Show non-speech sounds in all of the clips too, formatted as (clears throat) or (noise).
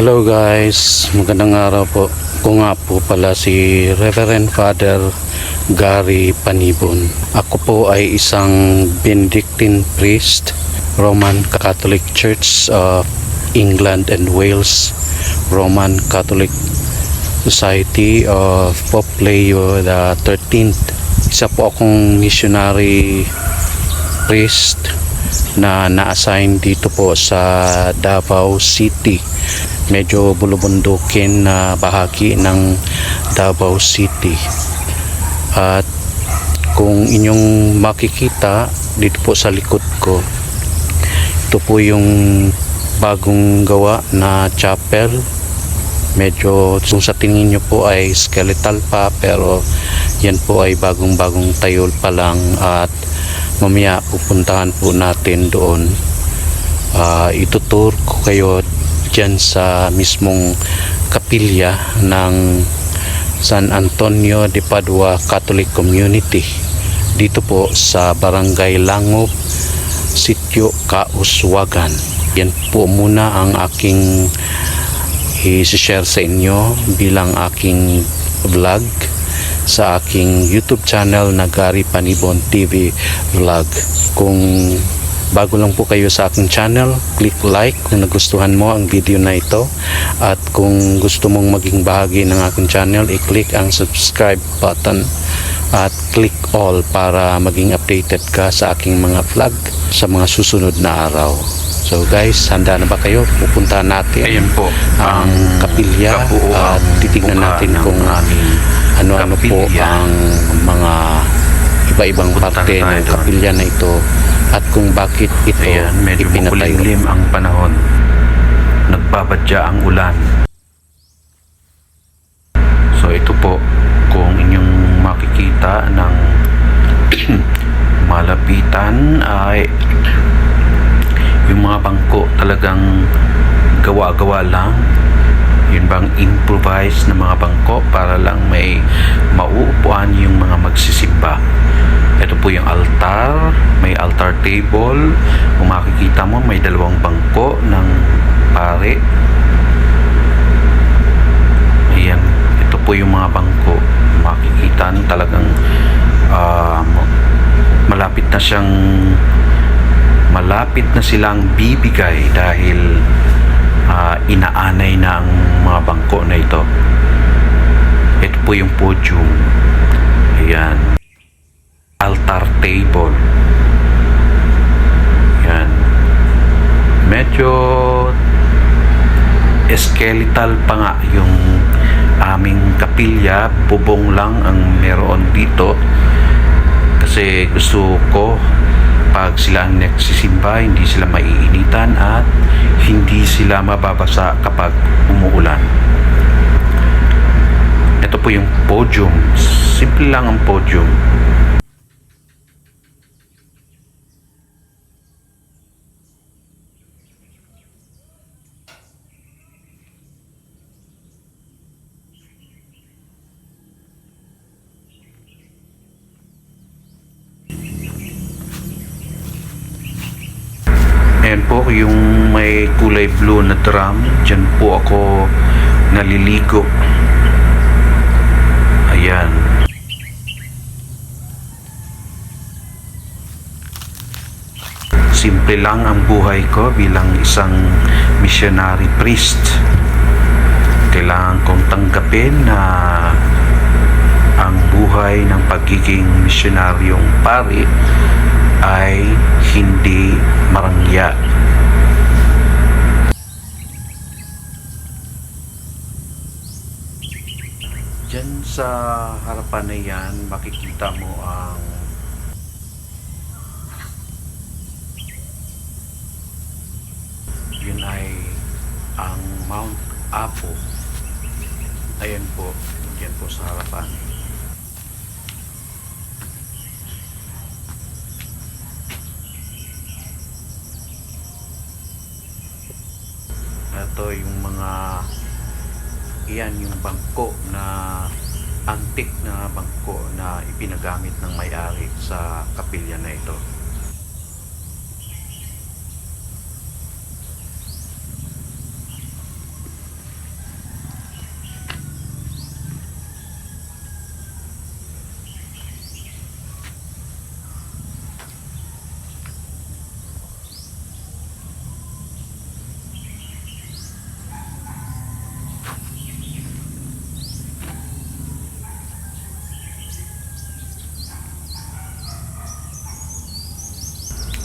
Hello guys, magandang araw po. Ko nga po pala si Reverend Father Gary Panibon. Ako po ay isang Benedictine priest, Roman Catholic Church of England and Wales, Roman Catholic Society of Pope Leo the 13th. Isa po akong missionary priest na na-assign dito po sa Davao City. Medyo bulubundukin na bahagi ng Davao City. At kung inyong makikita dito po sa likod ko, ito po yung bagong gawa na chapel. Medyo kung sa tingin nyo po ay skeletal pa pero yan po ay bagong-bagong tayol pa lang at mamaya pupuntahan po natin doon Ah, itutur ko kayo dyan sa mismong kapilya ng San Antonio de Padua Catholic Community dito po sa Barangay Langob Sitio Kauswagan yan po muna ang aking i-share sa inyo bilang aking vlog sa aking YouTube channel na Gary Panibon TV Vlog. Kung bago lang po kayo sa aking channel, click like kung nagustuhan mo ang video na ito. At kung gusto mong maging bahagi ng aking channel, i-click ang subscribe button at click all para maging updated ka sa aking mga vlog sa mga susunod na araw. So guys, handa na ba kayo? Pupuntahan natin Ayan po ang kapilya at titignan natin ng kung ano-ano po ang mga iba-ibang parte ng kapilya na ito at kung bakit ito Ayan, medyo makulimlim ang panahon. Nagbabadya ang ulan. So ito po, kung inyong makikita ng (clears throat) malapitan ay yung mga bangko talagang gawa-gawa lang yun bang improvise na mga bangko para lang may mauupuan yung mga magsisimba ito po yung altar may altar table kung makikita mo may dalawang bangko ng pare ayan ito po yung mga bangko makikita nyo talagang ah, malapit na siyang malapit na silang bibigay dahil ah, inaanay na mga bangko na ito. Ito po yung podium. Ayan. Altar table. Ayan. Medyo skeletal pa nga yung aming kapilya. Bubong lang ang meron dito. Kasi gusto ko pag sila ang nagsisimba, hindi sila maiinitan at hindi sila mababasa kapag umuulan. Ito po yung podium. Simple lang ang podium. Ayan po yung may kulay blue na drum. Diyan po ako naliligo. Ayan. Simple lang ang buhay ko bilang isang missionary priest. Kailangan kong tanggapin na ang buhay ng pagiging misyonaryong pari ay hindi marangya. Diyan sa harapan na yan, makikita mo ang yun ay ang Mount Apo. Ayan po, yan po sa harapan. Ito yung mga iyan yung bangko na antik na bangko na ipinagamit ng may-ari sa kapilya na ito.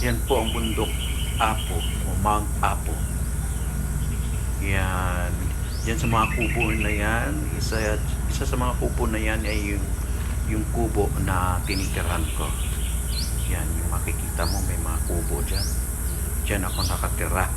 Yan po ang bundok Apo o Mount Apo. Yan. Yan sa mga kubo na yan, isa, isa sa mga kubo na yan ay yung, yung kubo na tinitiran ko. Yan, yung makikita mo may mga kubo dyan. Dyan ako nakatira.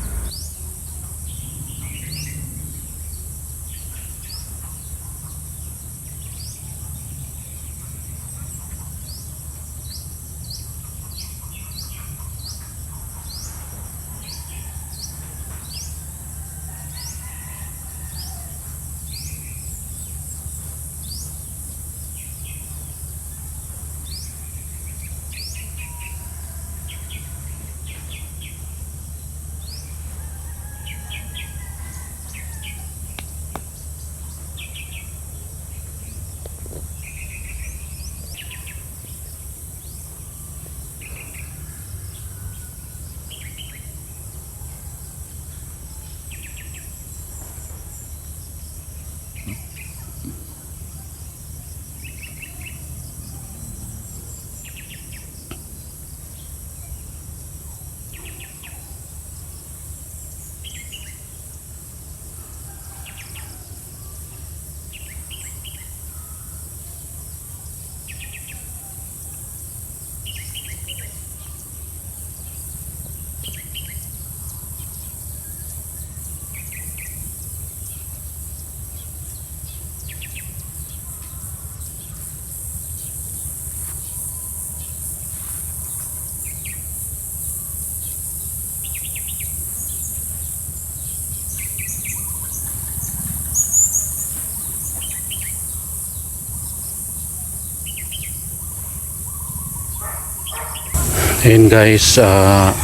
Ayun guys, ah,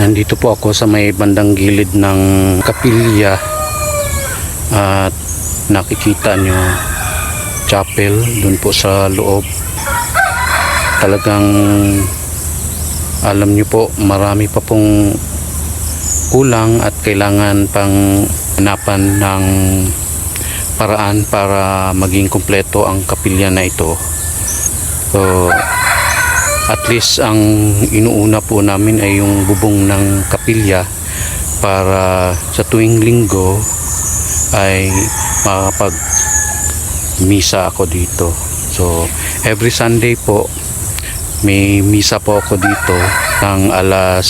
nandito po ako sa may bandang gilid ng kapilya at nakikita nyo chapel dun po sa loob. Talagang alam nyo po marami pa pong kulang at kailangan pang hanapan ng paraan para maging kumpleto ang kapilya na ito. So, at least ang inuuna po namin ay yung bubong ng kapilya para sa tuwing linggo ay makakapag misa ako dito. So every Sunday po may misa po ako dito ng alas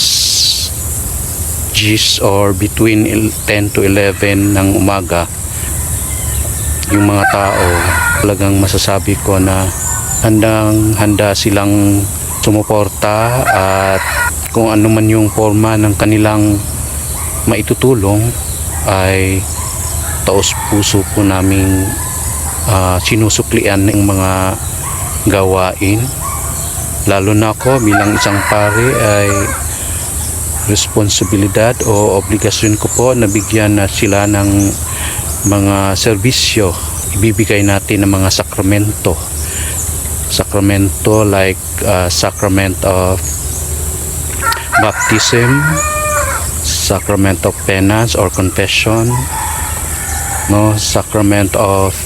10 or between il- 10 to 11 ng umaga. Yung mga tao talagang masasabi ko na handang handa silang sumuporta at kung ano man yung forma ng kanilang maitutulong ay taos puso po naming ah, sinusuklian ng mga gawain. Lalo na ako bilang isang pare ay responsibilidad o obligasyon ko po na bigyan na sila ng mga serbisyo. Ibibigay natin ng mga sakramento sakramento like uh, sacrament of baptism sacrament of penance or confession no sacrament of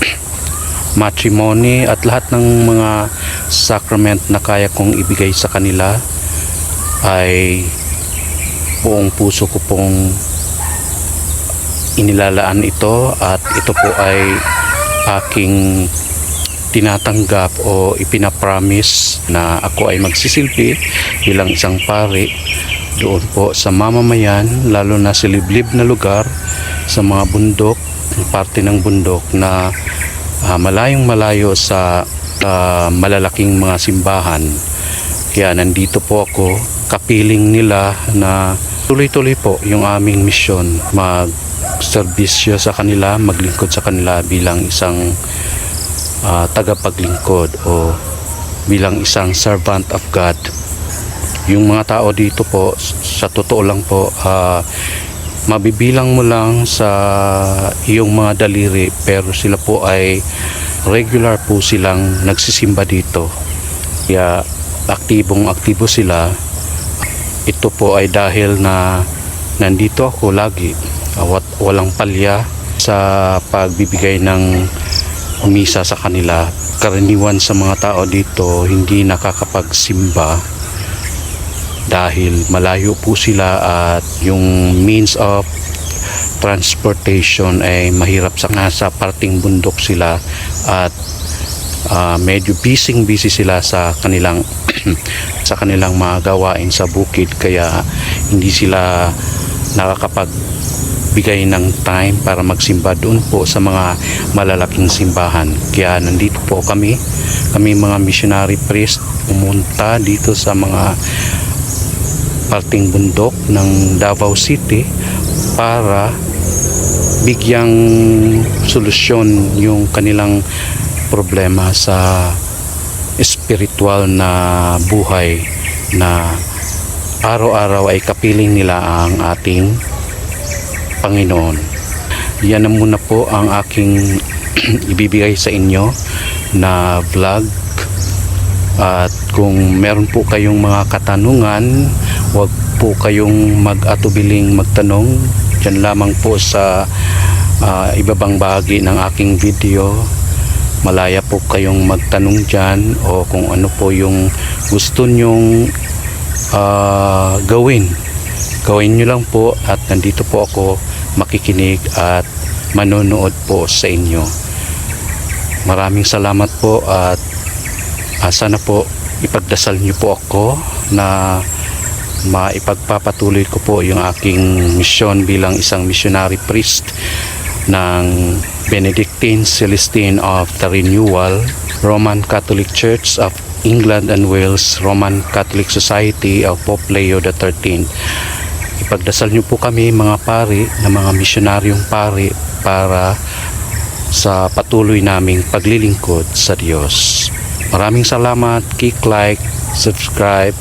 (clears throat) matrimony at lahat ng mga sacrament na kaya kong ibigay sa kanila ay buong puso ko pong inilalaan ito at ito po ay aking tinatanggap o ipinapromise na ako ay magsisilbi bilang isang pari doon po sa mamamayan lalo na sa liblib na lugar sa mga bundok parte ng bundok na ah, malayong malayo sa ah, malalaking mga simbahan. Kaya nandito po ako kapiling nila na tuloy-tuloy po yung aming misyon mag serbisyo sa kanila maglingkod sa kanila bilang isang ah, tagapaglingkod o bilang isang servant of God. Yung mga tao dito po, sa totoo lang po, ah, mabibilang mo lang sa iyong mga daliri pero sila po ay regular po silang nagsisimba dito. Kaya aktibong aktibo sila. Ito po ay dahil na nandito ako lagi. Awat, walang palya sa pagbibigay ng misa sa kanila. Karaniwan sa mga tao dito hindi nakakapagsimba dahil malayo po sila at yung means of transportation ay mahirap sa nasa parting bundok sila at ah, medyo busy busy sila sa kanilang (clears throat) sa kanilang mga gawain sa bukid kaya hindi sila nakakapag bigay ng time para magsimba doon po sa mga malalaking simbahan. Kaya nandito po kami, kami mga missionary priest, pumunta dito sa mga parting bundok ng Davao City para bigyang solusyon yung kanilang problema sa spiritual na buhay na araw-araw ay kapiling nila ang ating Panginoon. Yan na muna po ang aking (clears throat) ibibigay sa inyo na vlog. At kung meron po kayong mga katanungan huwag po kayong mag-atubiling magtanong. Dyan lamang po sa ah, ibabang bahagi ng aking video. Malaya po kayong magtanong dyan o kung ano po yung gusto nyong ah, gawin. Gawin nyo lang po at nandito po ako makikinig at manonood po sa inyo. Maraming salamat po at ah, sana po ipagdasal niyo po ako na maipagpapatuloy ko po yung aking misyon bilang isang missionary priest ng Benedictine Celestine of the Renewal Roman Catholic Church of England and Wales Roman Catholic Society of Pope Leo XIII ipagdasal niyo po kami mga pari na mga misyonaryong pari para sa patuloy naming paglilingkod sa Diyos. Maraming salamat, click like, subscribe,